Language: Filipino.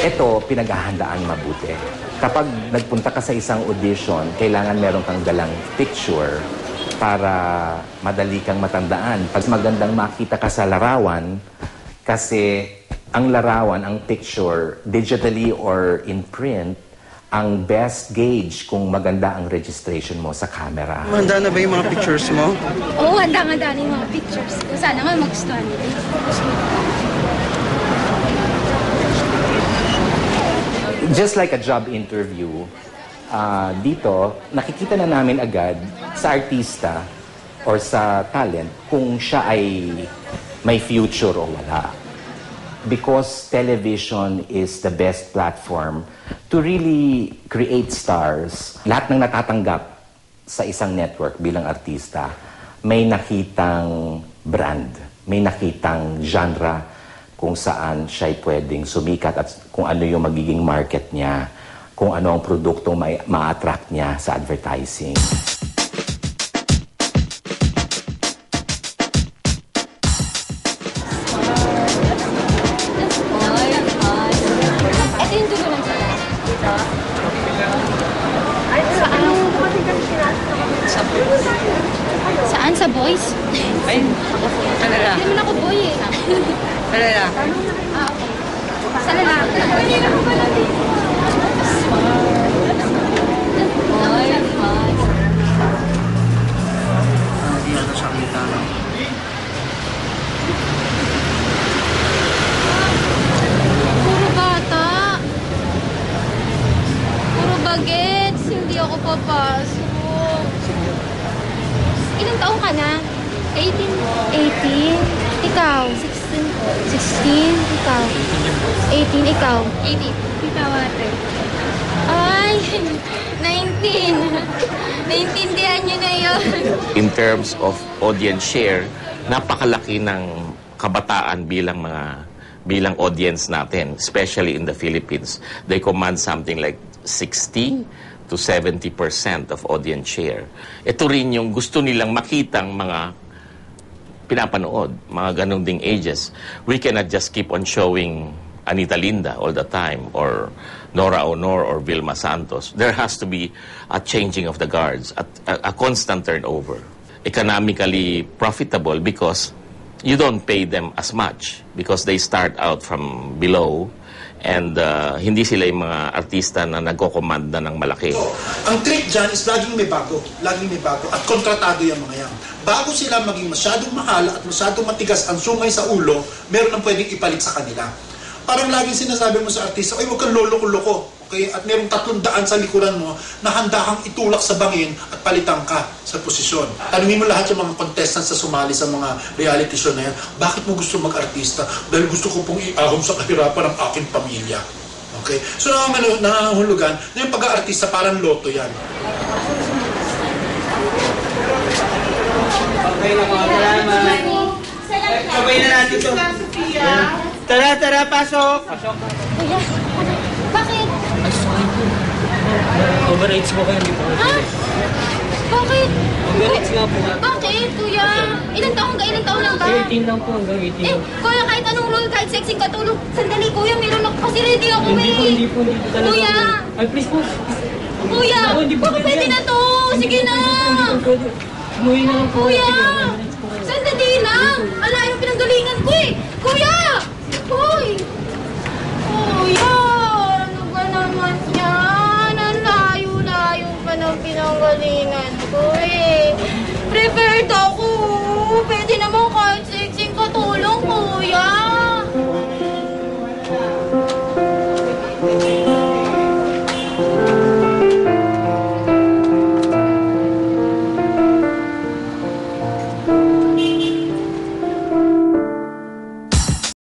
Ito, pinaghahandaan mabuti. Kapag nagpunta ka sa isang audition, kailangan meron kang dalang picture para madali kang matandaan. Pag magandang makita ka sa larawan, kasi ang larawan, ang picture, digitally or in print, ang best gauge kung maganda ang registration mo sa camera. Handa na ba yung mga pictures mo? Oo, handa-handa na yung mga pictures. Sana nga magustuhan nila. Just like a job interview, ah, dito, nakikita na namin agad sa artista or sa talent kung siya ay may future o wala. Because television is the best platform to really create stars. Lahat ng natatanggap sa isang network bilang artista, may nakitang brand, may nakitang genre kung saan siya pwedeng sumikat at kung ano yung magiging market niya, kung ano ang produktong ma- ma-attract niya sa advertising. Saan? Sa boys? Ay, ano na? Hindi naman ako boy eh. Ano na? Sa lalaki. Hindi ata siya kita. Puro bata. Puro bagets. Hindi ako papasok. Ilang taong ka na? 18. 18? Ikaw? 16 po. 16? Ikaw? 18. Ikaw? 18. Ikaw ate? Ay, 19. Naintindihan niyo na yun. in terms of audience share, napakalaki ng kabataan bilang mga bilang audience natin, especially in the Philippines. They command something like 60 to 70% of audience share. Ito rin yung gusto nilang makitang mga pinapanood, mga ganong ding ages. We cannot just keep on showing Anita Linda all the time or Nora Honor or Vilma Santos. There has to be a changing of the guards, a, a, a constant turnover. Economically profitable because you don't pay them as much because they start out from below and uh, hindi sila yung mga artista na nagko-command na ng malaki. Ang trick dyan is laging may bago. Laging may bago. At kontratado yung mga yan. Bago sila maging masyadong mahal at masyadong matigas ang sungay sa ulo, meron ang pwedeng ipalit sa kanila. Parang laging sinasabi mo sa artista, ay huwag kang lolo-loko. Okay? At merong tatlong daan sa likuran mo na handa kang itulak sa bangin at palitan ka sa posisyon. Tanungin mo lahat yung mga contestants sa sumali sa mga reality show na yan, bakit mo gusto mag-artista? Dahil gusto ko pong iahon sa kahirapan ng aking pamilya. Okay? So nangangahulugan na yung pag-aartista parang loto yan. Okay na mga salamat. Sabay na natin ito. Tara, tara, pasok. Pasok. Kuya, bakit? Overrates po kayo, hindi po Ha? Bakit? Overrates nga po. Bakit, kuya? Ilang taon ka? Ilang taon lang ba? 13 lang po hanggang 18 Eh, kuya, kahit anong role, kahit sexy katulog, sandali, kuya, meron ako kasi ready ako Hindi po, eh. hindi po, hindi po talaga. Kuya! Ay, please po. Kuya, baka pwede na to. Sige na. Umuwi na lang po. Kuya! Sandali lang. Alayo pinanggalingan ko eh. Kuya! Hoy! Kuya! Ano ba naman yan? Ang layo-layo pa ng pinanggalingan ko eh. Prepared ako.